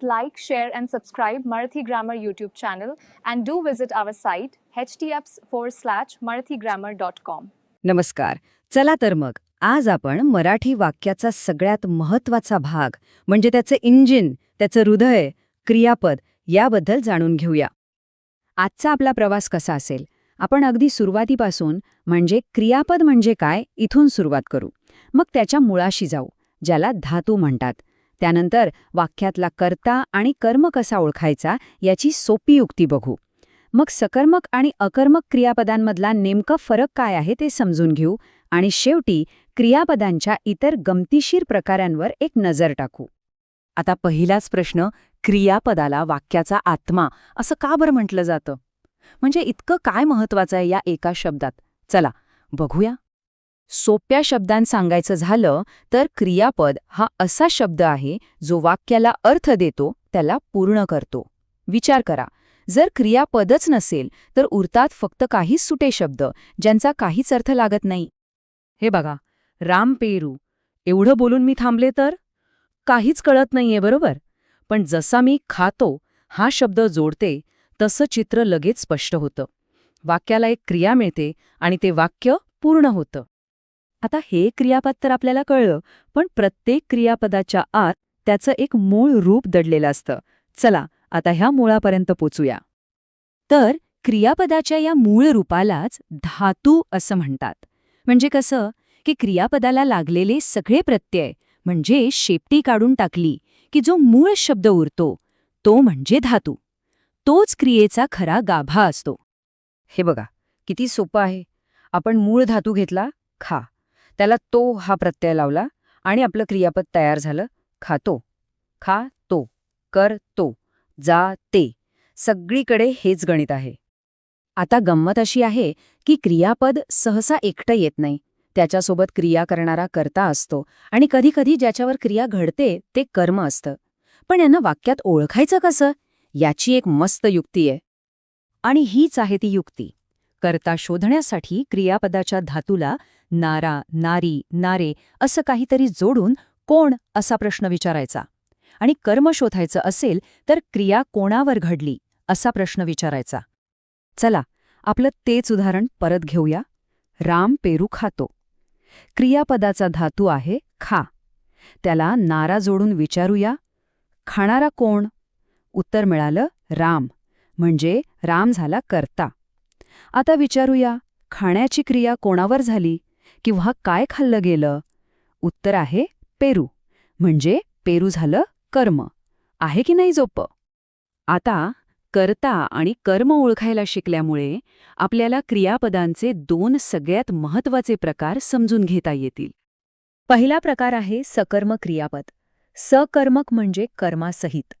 Please like, share, and subscribe Marathi Grammar YouTube channel and do visit our site htps forward slash marathigrammar.com. नमस्कार. चला तर मग आज आपण मराठी वाक्याचा सगळ्यात महत्त्वाचा भाग म्हणजे त्याचं इंजिन त्याचं हृदय क्रियापद याबद्दल जाणून घेऊया. आजचा आपला प्रवास कसा असेल? आपण अगदी सुरुवातीपासून म्हणजे क्रियापद म्हणजे काय इथून सुरुवात करू. मग त्याच्या मुळाशी जाऊ ज्याला धातू म्हणतात. त्यानंतर वाक्यातला कर्ता आणि कर्म कसा ओळखायचा याची सोपी युक्ती बघू. मग सकर्मक आणि अकर्मक क्रियापदांमधला नेमका फरक काय आहे ते समजून घेऊ आणि शेवटी क्रियापदांच्या इतर गमतीशीर प्रकारांवर एक नजर टाकू. आता पहिलाच प्रश्न क्रियापदाला वाक्याचा आत्मा असं का बरं म्हटलं जातं? म्हणजे इतकं काय महत्वाचं आहे या एका शब्दात? चला बघूया. सोप्या शब्दांत सांगायचं झालं तर क्रियापद हा असा शब्द आहे जो वाक्याला अर्थ देतो त्याला पूर्ण करतो. विचार करा. जर क्रियापदच नसेल तर उरतात फक्त काहीच सुटे शब्द ज्यांचा काहीच अर्थ लागत नाही. हे बघा. राम पेरू. एवढं बोलून मी थांबले तर? काहीच कळत नाहीये बरोबर? पण जसा मी खातो हा शब्द जोडते तसं चित्र लगेच स्पष्ट होतं. वाक्याला एक क्रिया मिळते आणि ते वाक्य पूर्ण होतं. आता हे क्रियापद तर आपल्याला कळलं पण प्रत्येक क्रियापदाच्या आत त्याचं एक मूळ रूप दडलेलं असतं. चला आता ह्या मुळापर्यंत पोचूया. तर क्रियापदाच्या या मूळ रूपालाच धातू असं म्हणतात. म्हणजे कसं? की क्रियापदाला लागलेले सगळे प्रत्यय म्हणजे शेपटी काढून टाकली की जो मूळ शब्द उरतो तो म्हणजे धातू. तोच क्रियेचा खरा गाभा असतो. हे बघा किती सोपं आहे. आपण मूळ धातू घेतला खा. त्याला तो हा प्रत्यय लावला आणि आपलं क्रियापद तयार झालं. खातो खा तो. कर तो. जा ते. सगळीकडे हेच गणित आहे. आता गंमत अशी आहे की क्रियापद सहसा एकटं येत नाही. त्याच्यासोबत क्रिया करणारा कर्ता असतो आणि कधीकधी ज्याच्यावर क्रिया घडते ते कर्म असतं. पण यांना वाक्यात ओळखायचं कसं? याची एक मस्त युक्ती आहे. आणि हीच आहे ती युक्ती. कर्ता शोधण्यासाठी क्रियापदाच्या धातूला नारा नारी नारे असं काहीतरी जोडून कोण असा प्रश्न विचारायचा? आणि कर्म शोधायचं असेल तर क्रिया कोणावर घडली? असा प्रश्न विचारायचा. चला आपलं तेच उदाहरण परत घेऊया. राम पेरू खातो. क्रियापदाचा धातू आहे खा. त्याला नारा जोडून विचारूया. खाणारा कोण? उत्तर मिळालं राम. म्हणजे राम झाला करता. आता विचारूया खाण्याची क्रिया कोणावर झाली? किंवा काय खाल्लं गेलं? उत्तर आहे पेरू. म्हणजे पेरू झालं कर्म. आहे की नाही जोप आता कर्ता आणि कर्म ओळखायला शिकल्यामुळे आपल्याला क्रियापदांचे दोन सगळ्यात महत्त्वाचे प्रकार समजून घेता येतील. पहिला प्रकार आहे सकर्म क्रियापद. सकर्मक म्हणजे कर्मासहित.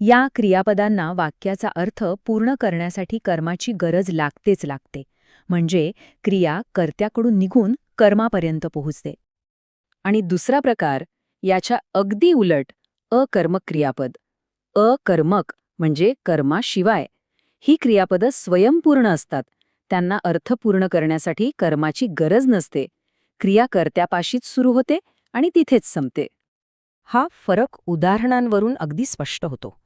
या क्रियापदांना वाक्याचा अर्थ पूर्ण करण्यासाठी कर्माची गरज लागतेच लागते. म्हणजे क्रिया कर्त्याकडून निघून कर्मापर्यंत पोहोचते. आणि दुसरा प्रकार याच्या अगदी उलट अकर्मक क्रियापद अकर्मक म्हणजे कर्माशिवाय. ही क्रियापदं स्वयंपूर्ण असतात. त्यांना अर्थ पूर्ण करण्यासाठी कर्माची गरज नसते. क्रिया कर्त्यापाशीच सुरू होते आणि तिथेच संपते. हा फरक उदाहरणांवरून अगदी स्पष्ट होतो.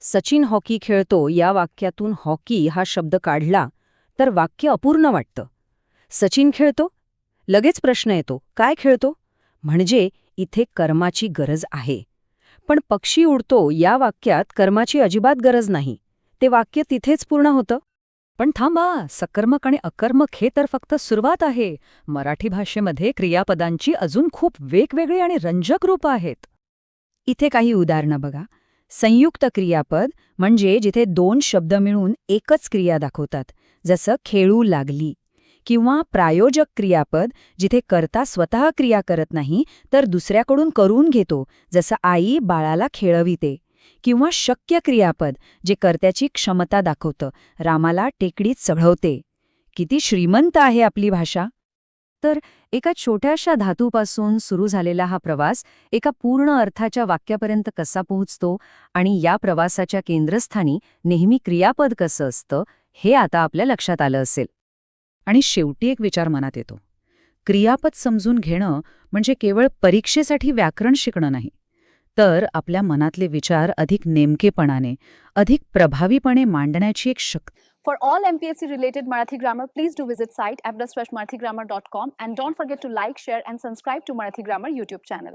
सचिन हॉकी खेळतो या वाक्यातून हॉकी हा शब्द काढला तर वाक्य अपूर्ण वाटतं. सचिन खेळतो लगेच प्रश्न येतो काय खेळतो? म्हणजे इथे कर्माची गरज आहे. पण पक्षी उडतो या वाक्यात कर्माची अजिबात गरज नाही. ते वाक्य तिथेच पूर्ण होतं. पण थांबा सकर्मक आणि अकर्मक हे तर फक्त सुरुवात आहे. मराठी भाषेमध्ये क्रियापदांची अजून खूप वेगवेगळी आणि रंजक रूपं आहेत. इथे काही उदाहरणं बघा. संयुक्त क्रियापद म्हणजे जिथे दोन शब्द मिळून एकच क्रिया दाखवतात. जसं खेळू लागली. किंवा प्रायोजक क्रियापद जिथे करता स्वतः क्रिया करत नाही तर दुसऱ्याकडून करून घेतो जसं आई बाळाला खेळविते. किंवा शक्य क्रियापद जे कर्त्याची क्षमता दाखवतं रामाला टेकडीत चढवते. किती श्रीमंत आहे आपली भाषा. तर एका छोट्याशा धातूपासून सुरू झालेला हा प्रवास एका पूर्ण अर्थाच्या वाक्यापर्यंत कसा पोहोचतो आणि या प्रवासाच्या केंद्रस्थानी नेहमी क्रियापद कसं असतं हे आता आपल्या लक्षात आलं असेल. आणि शेवटी एक विचार मनात येतो. क्रियापद समजून घेणं म्हणजे केवळ परीक्षेसाठी व्याकरण शिकणं नाही. तर आपल्या मनातले विचार अधिक नेमकेपणाने अधिक प्रभावीपणे मांडण्याची एक शक्ती. For all M P S C related Marathi grammar please do visit site app dot Marathi grammar dot com and don't forget to like share and subscribe to Marathi grammar YouTube channel